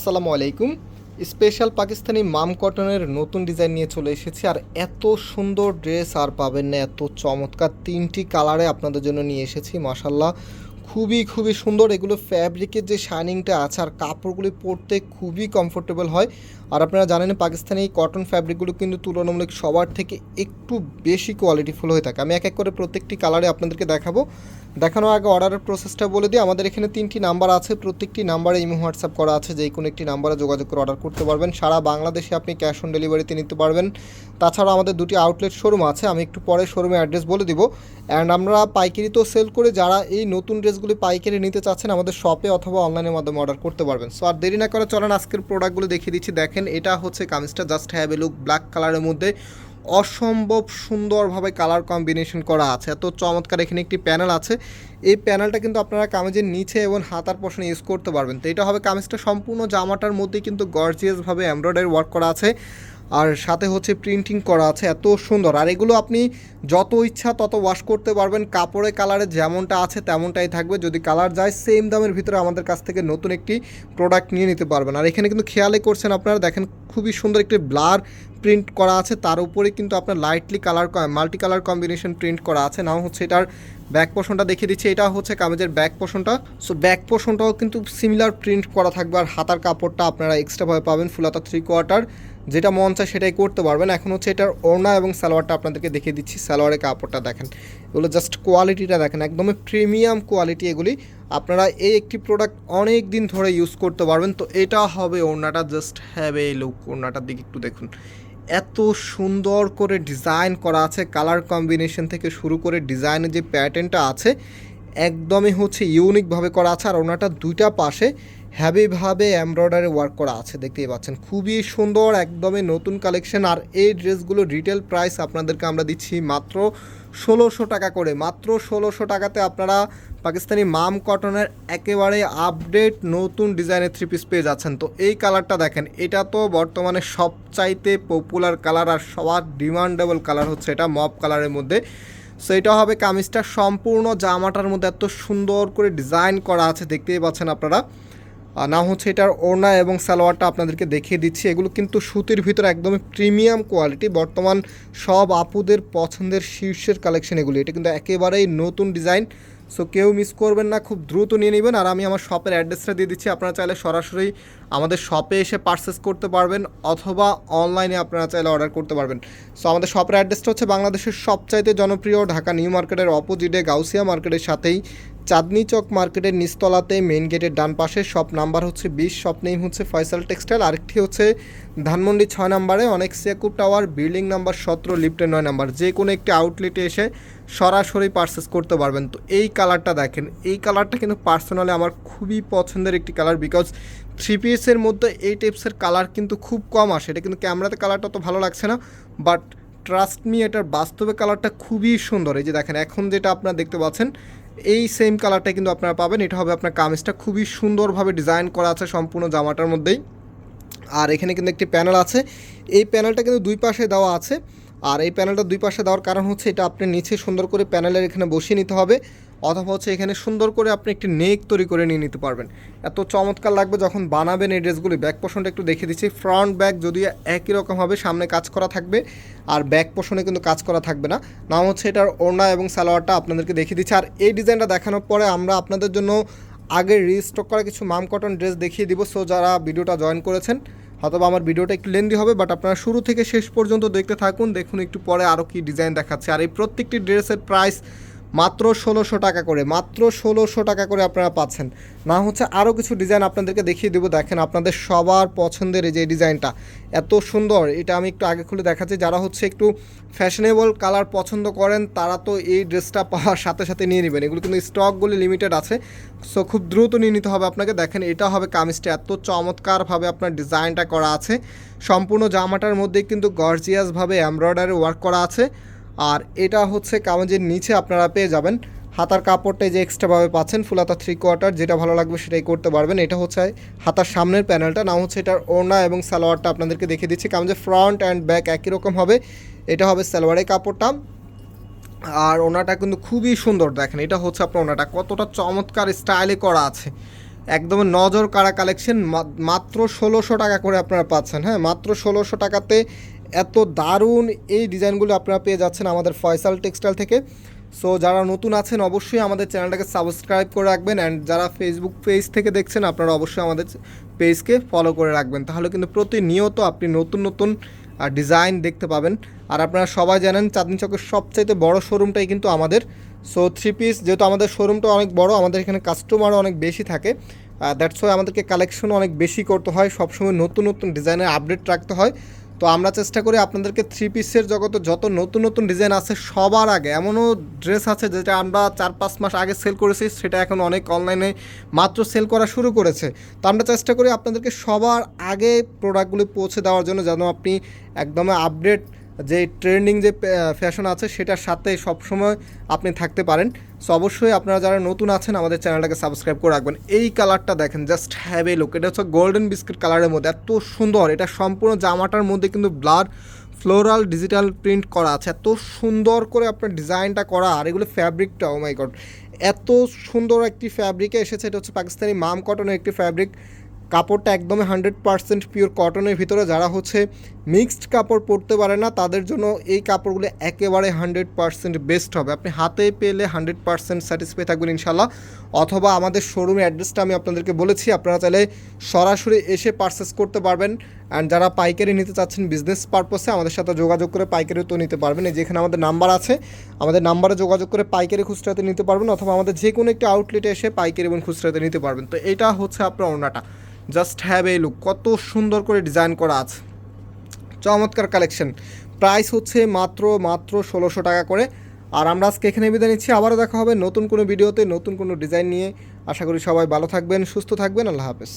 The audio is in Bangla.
আসসালামু আলাইকুম। স্পেশাল পাকিস্তানি মাম কটনের নতুন ডিজাইন নিয়ে চলে এসেছি আর এত সুন্দর ড্রেস আর পাবেন না, এত চমৎকার তিনটি কালারে আপনাদের জন্য নিয়ে এসেছি মাসাল্লাহ খুবই খুবই সুন্দর। এগুলো ফ্যাব্রিকের যে শাইনিংটা আছে আর কাপড়গুলি পরতে খুবই কমফোর্টেবল হয়। আর আপনারা জানেন, পাকিস্তানি কটন ফ্যাব্রিকগুলো কিন্তু তুলনামূলক সবার থেকে একটু বেশি কোয়ালিটিফুল হয়ে থাকে। আমি এক এক করে প্রত্যেকটি কালারে আপনাদেরকে দেখাবো। দেখানোর আগে অর্ডারের প্রসেসটা বলে দিই। আমাদের এখানে তিনটি নাম্বার আছে, প্রত্যেকটি নাম্বারে ইমো হোয়াটসঅ্যাপ করা আছে। যে কোনো একটি নাম্বারে যোগাযোগ করে অর্ডার করতে পারবেন। সারা বাংলাদেশে আপনি ক্যাশ অন ডেলিভারিতে নিতে পারবেন। তাছাড়া আমাদের দুটি আউটলেট শোরুম আছে। আমি একটু পরে শোরুমের অ্যাড্রেস বলে দিব। অ্যান্ড আমরা পাইকারি তো সেল করে যারা এই নতুন ড্রেসগুলি পাইকারি নিতে চাচ্ছেন, আমাদের শপে অথবা অনলাইনের মাধ্যমে অর্ডার করতে পারবেন। সো আর দেরি না করে চলেন, আজকের প্রোডাক্টগুলো দেখিয়ে দিচ্ছি। দেখেন, এটা হচ্ছে কামিজটা। Just have a look black কালারের মধ্যে। অসম্ভব সুন্দরভাবে কালার কম্বিনেশন করা আছে। এত চমৎকার এখানে একটি প্যানেল আছে। এই প্যানেলটা কিন্তু আপনারা কামিজের নিচে এবং হাতার পশনে ইউজ করতে পারবেন। তো এটা হবে কামিজটা সম্পূর্ণ জামাটার মধ্যে কিন্তু গর্জিয়াসভাবে এমব্রয়ডারি ওয়ার্ক করা আছে। আর সাথে হচ্ছে প্রিন্টিং করা আছে। এত সুন্দর। আর এগুলো আপনি যত ইচ্ছা তত ওয়াশ করতে পারবেন। কাপড়ে কালারে যেমনটা আছে তেমনটাই থাকবে। যদি কালার যায় সেম দামের ভিতরে আমাদের কাছ থেকে নতুন একটি প্রোডাক্ট নিয়ে নিতে পারবেন। আর এখানে কিন্তু খেয়ালই করছেন আপনারা, দেখেন খুবই সুন্দর একটি ব্লার প্রিন্ট করা আছে, তার উপরে কিন্তু আপনার lightly colour multi colour combination print করা আছে। নাও হচ্ছে এটার ব্যাক পোর্শনটা দেখিয়ে দিচ্ছি। এটা হচ্ছে কামেজের ব্যাক পোর্শনটা সো ব্যাক পোর্শনটাও কিন্তু সিমিলার প্রিন্ট করা থাকবে। আর হাতার কাপড়টা আপনারা এক্সট্রাভাবে পাবেন ফুলাতা থ্রি কোয়ার্টার যেটা মন চায় সেটাই করতে পারবেন। এখন হচ্ছে এটার ওড়না এবং সালোয়ারটা আপনাদেরকে দেখিয়ে দিচ্ছি। সালোয়ারের কাপড়টা দেখেন। এগুলো জাস্ট কোয়ালিটিটা দেখেন। একদমই প্রিমিয়াম কোয়ালিটি এগুলি। আপনারা এই একটি প্রোডাক্ট অনেক দিন ধরে ইউজ করতে পারবেন। তো এটা হবে ওড়নাটা। জাস্ট হ্যাভ এ লুক ওড়নাটার দিকে একটু দেখুন। এত সুন্দর করে ডিজাইন করা আছে, কালার কম্বিনেশন থেকে শুরু করে ডিজাইনের যে প্যাটার্নটা আছে, একদমই হচ্ছে ইউনিকভাবে করা আছে আর ওনাটা দুইটা পাশে হ্যাভিভাবে এমব্রয়ডারি ওয়ার্ক করা আছে, দেখতেই পাচ্ছেন। খুবই সুন্দর, একদমই নতুন কালেকশন আর এই ড্রেসগুলো রিটেল প্রাইস আপনাদেরকে আমরা দিচ্ছি মাত্র ষোলোশো টাকা করে। মাত্র ষোলোশো টাকাতে আপনারা পাকিস্তানি মাম কটনের একেবারে আপডেট নতুন ডিজাইনের থ্রি পিস পেয়ে যাচ্ছেন। তো এই কালারটা দেখেন, এটা তো বর্তমানে সবচাইতে পপুলার কালার আর সবার ডিমান্ডেবল কালার হচ্ছে এটা মপ কালারের মধ্যে। সো এটা হবে কামিজটা সম্পূর্ণ জামাটার মধ্যে এত সুন্দর করে ডিজাইন করা আছে, দেখতেই পাচ্ছেন আপনারা। না হচ্ছে এটার ওড়না এবং সালোয়ারটা আপনাদেরকে দেখিয়ে দিচ্ছি। এগুলো কিন্তু সুতির ভিতরে একদমই প্রিমিয়াম কোয়ালিটি। বর্তমান সব আপুদের পছন্দের শীর্ষের কালেকশন এগুলি। এটা কিন্তু একেবারেই নতুন ডিজাইন। সো কেউ মিস করবেন না, খুব দ্রুত নিয়ে নেবেন। আর আমি আমার শপের অ্যাড্রেসটা দিয়ে দিচ্ছি। আপনারা চাইলে সরাসরি আমাদের শপে এসে পারচেস করতে পারবেন অথবা অনলাইনে আপনারা চাইলে অর্ডার করতে পারবেন। সো আমাদের শপের অ্যাড্রেসটা হচ্ছে বাংলাদেশের সবচাইতে জনপ্রিয় ঢাকা নিউ মার্কেটের অপোজিটে গাউসিয়া মার্কেটের সাথেই। চাঁদনি চক মার্কেটের নিচতলাতে মেইন গেটের ডান পাশে শপ নাম্বার হচ্ছে বিশ শপ নেম হচ্ছে ফয়সাল টেক্সটাইল আরেকটি হচ্ছে ধানমন্ডি ছয় নাম্বারে অনেক সিয়াকুব টাওয়ার বিল্ডিং নাম্বার সতেরো লিফটের নয় নাম্বার। যে কোনো একটি আউটলেটে এসে সরাসরি পারচেস করতে পারবেন। তো এই কালারটা দেখেন। এই কালারটা কিন্তু পার্সোনালি আমার খুবই পছন্দের একটি কালার বিকজ থ্রি পিসের মধ্যে এই টাইপসের কালার কিন্তু খুব কম আসে। এটা কিন্তু ক্যামেরাতে কালারটা তো ভালো লাগছে না। বাট ট্রাস্ট মি এটার বাস্তবে কালারটা খুবই সুন্দর। এই যে দেখেন, এখন যেটা আপনারা দেখতে পাচ্ছেন এই সেম কালারটা কিন্তু আপনারা পাবেন। এটা হবে আপনার কামিজটা। খুবই সুন্দরভাবে ডিজাইন করা আছে সম্পূর্ণ জামাটার মধ্যেই। আর এখানে কিন্তু একটি প্যানেল আছে। এই প্যানেলটা কিন্তু দুই পাশে দেওয়া আছে। আর এই প্যানেলটা দুই পাশে দেওয়ার কারণ হচ্ছে এটা আপনি নিচে সুন্দর করে প্যানেলের এখানে বসিয়ে নিতে হবে। অথবা হচ্ছে এখানে সুন্দর করে আপনি একটি নেক তৈরি করে নিয়ে নিতে পারবেন। এত চমৎকার লাগবে যখন বানাবেন এই ড্রেসগুলি। ব্যাক পোষণটা একটু দেখে দিচ্ছি। ফ্রন্ট, ব্যাক যদি একই রকম হবে সামনে কাজ করা থাকবে, আর ব্যাক পোষণে কিন্তু কাজ করা থাকবে না। নাম হচ্ছে এটার ওড়না এবং সালোয়ারটা আপনাদেরকে দেখিয়ে দিচ্ছি। আর এই ডিজাইনটা দেখানোর পরে আমরা আপনাদের জন্য আগে রিস্টক করা কিছু মাম কটন ড্রেস দেখিয়ে দিব। সো যারা ভিডিওটা জয়েন করেছেন হয়তো আমার ভিডিওটা একটু লেন্দি হবে বাট আপনারা শুরু থেকে শেষ পর্যন্ত দেখতে থাকুন। দেখুন একটু পরে আরও কি ডিজাইন দেখাচ্ছে। আর এই প্রত্যেকটি ড্রেসের প্রাইস মাত্র ষোলোশো টাকা করে, মাত্র ষোলোশো টাকা করে আপনারা পাচ্ছেন। না হচ্ছে আরও কিছু ডিজাইন আপনাদেরকে দেখিয়ে দেবো। দেখেন আপনাদের সবার পছন্দের এই যে ডিজাইনটা এত সুন্দর। এটা আমি একটু আগে খুলে দেখাচ্ছি। যারা হচ্ছে একটু ফ্যাশনেবল কালার পছন্দ করেন, তারা তো এই ড্রেসটা পাওয়ার সাথে সাথে নিয়ে নেবেন। এগুলো কিন্তু স্টকগুলি লিমিটেড আছে। সো খুব দ্রুত নিয়ে নিতে হবে আপনাকে। দেখেন, এটা হবে কামিজটা। এত চমৎকারভাবে আপনার ডিজাইনটা করা আছে। সম্পূর্ণ জামাটার মধ্যেই কিন্তু গর্জিয়াসভাবে এমব্রয়ডারি ওয়ার্ক করা আছে। আর এটা হচ্ছে কামিজের নিচে আপনারা পেয়ে যাবেন। হাতার কাপড়টা যে এক্সট্রাভাবে পাচ্ছেন, ফুল হাতা থ্রি কোয়ার্টার যেটা ভালো লাগবে সেটাই করতে পারবেন। এটা হচ্ছে হাতার সামনের প্যানেলটা না হচ্ছে এটার ওড়না এবং সালোয়ারটা আপনাদেরকে দেখে দিচ্ছি। কামিজের ফ্রন্ট অ্যান্ড ব্যাক একই রকম হবে। এটা হবে সালোয়ারের কাপড়টা। আর ওনাটা কিন্তু খুবই সুন্দর দেখেন, এটা হচ্ছে আপনার ওনাটা কতটা চমৎকার স্টাইলে করা আছে। একদম নজর কাড়া কালেকশন মাত্র ষোলোশো টাকা করে আপনারা পাচ্ছেন। হ্যাঁ মাত্র ষোলোশো টাকাতে এত দারুণ এই ডিজাইনগুলো আপনারা পেয়ে যাচ্ছেন আমাদের ফয়সাল টেক্সটাইল থেকে। সো যারা নতুন আছেন অবশ্যই আমাদের চ্যানেলটাকে সাবস্ক্রাইব করে রাখবেন অ্যান্ড যারা ফেসবুক পেজ থেকে দেখছেন আপনারা অবশ্যই আমাদের পেজকে ফলো করে রাখবেন। তাহলে কিন্তু প্রতিনিয়ত আপনি নতুন নতুন ডিজাইন দেখতে পাবেন। আর আপনারা সবাই জানেন চাঁদনি চকের সবচাইতে বড় শোরুমটাই কিন্তু আমাদের। সো থ্রি পিস যেহেতু আমাদের শোরুমটা অনেক বড়, আমাদের এখানে কাস্টমারও অনেক বেশি থাকে। দ্যাটস ওয়াই আমাদেরকে কালেকশন অনেক বেশি করতে হয়। সবসময় নতুন নতুন ডিজাইনের আপডেট রাখতে হয়। তো আমরা চেষ্টা করি আপনাদেরকে থ্রি পিসের জগতে যত নতুন নতুন ডিজাইন আছে সবার আগে, এমনও ড্রেস আছে যেটা আমরা চার পাঁচ মাস আগে সেল করেছি, সেটা এখন অনেক অনলাইনে মাত্র সেল করা শুরু করেছে। তো আমরা চেষ্টা করি আপনাদেরকে সবার আগে প্রোডাক্টগুলি পৌঁছে দেওয়ার জন্য যেন আপনি একদম আপডেট যে ট্রেন্ডিং যে ফ্যাশন আছে সেটার সাথে সবসময় আপনি থাকতে পারেন। সো অবশ্যই আপনারা যারা নতুন আছেন, আমাদের চ্যানেলটাকে সাবস্ক্রাইব করে রাখবেন। এই কালারটা দেখেন জাস্ট হ্যাভ এ লুক এটা হচ্ছে গোল্ডেন বিস্কিট কালারের মধ্যে, এত সুন্দর। এটা সম্পূর্ণ জামাটার মধ্যে কিন্তু ব্লার ফ্লোরাল ডিজিটাল প্রিন্ট করা আছে। এত সুন্দর করে আপনার ডিজাইনটা করা, আর এগুলো ফ্যাব্রিকটা ও মাই গড এত সুন্দর একটি ফ্যাব্রিকে এসেছে। এটা হচ্ছে পাকিস্তানি মাম কটনের একটি ফ্যাব্রিক কাপড়টা একদমই হান্ড্রেড পারসেন্ট পিওর কটনের ভিতরে। যারা হচ্ছে মিক্সড কাপড় পরতে পারে না, তাদের জন্য এই কাপড়গুলো একেবারে হান্ড্রেড পারসেন্ট বেস্ট হবে। আপনি হাতে পেলে হান্ড্রেড পারসেন্ট স্যাটিসফাই থাকবেন ইনশাল্লাহ অথবা আমাদের শোরুমের অ্যাড্রেসটা আমি আপনাদেরকে বলেছি, আপনারা চাইলে সরাসরি এসে পারচেস করতে পারবেন। অ্যান্ড যারা পাইকারি নিতে চাচ্ছেন বিজনেস পারপসে আমাদের সাথে যোগাযোগ করে পাইকারিও তো নিতে পারবেন। এই যেখানে আমাদের নাম্বার আছে, আমাদের নাম্বারে যোগাযোগ করে পাইকারি খুচরাতে নিতে পারবেন, অথবা আমাদের যে কোনো একটি আউটলেটে এসে পাইকারি এবং খুচরাতে নিতে পারবেন। তো এটা হচ্ছে আপনার ওড়নাটা। জাস্ট হ্যাভ এই লুক কত সুন্দর করে ডিজাইন করা আছে। চমৎকার কালেকশন। প্রাইস হচ্ছে মাত্র মাত্র ষোলোশো টাকা করে। আর আমরা আজকে এখানে বিদায় নিচ্ছি। আবারও দেখা হবে নতুন কোনো ভিডিওতে, নতুন কোনো ডিজাইন নিয়ে। আশা করি সবাই ভালো থাকবেন, সুস্থ থাকবেন। আল্লাহ হাফেজ।